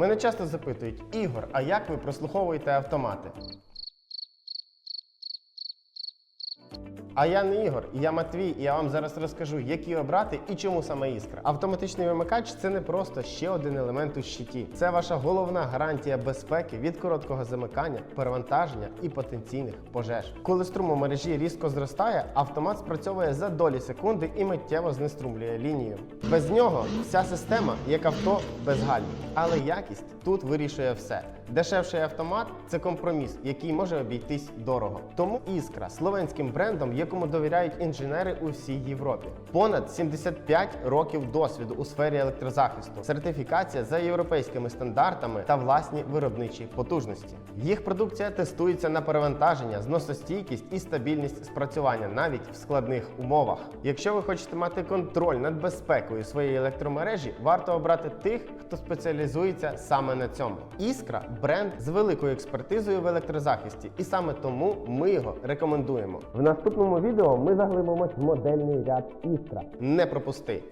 Мене часто запитують, Ігор, а як ви прослуховуєте автомати? А я не Ігор, я Матвій, і я вам зараз розкажу, які обрати і чому саме іскра. Автоматичний вимикач це не просто ще один елемент у щиті. Це ваша головна гарантія безпеки від короткого замикання, перевантаження і потенційних пожеж. Коли струм у мережі різко зростає, автомат спрацьовує за долі секунди і миттєво знеструмлює лінію. Без нього вся система як авто без гальм. Але якість тут вирішує все. Дешевший автомат це компроміс, який може обійтись дорого. Тому іскра словенським брендом, якому довіряють інженери у всій Європі. Понад 75 років досвіду у сфері електрозахисту, сертифікація за європейськими стандартами та власні виробничі потужності. Їх продукція тестується на перевантаження, зносостійкість і стабільність спрацювання навіть в складних умовах. Якщо ви хочете мати контроль над безпекою своєї електромережі, варто обрати тих, хто спеціалізується саме на цьому. Іскра бренд з великою експертизою в електрозахисті, і саме тому ми його рекомендуємо. В наступному відео ми заглибимось в модельний ряд Істра. Не пропусти!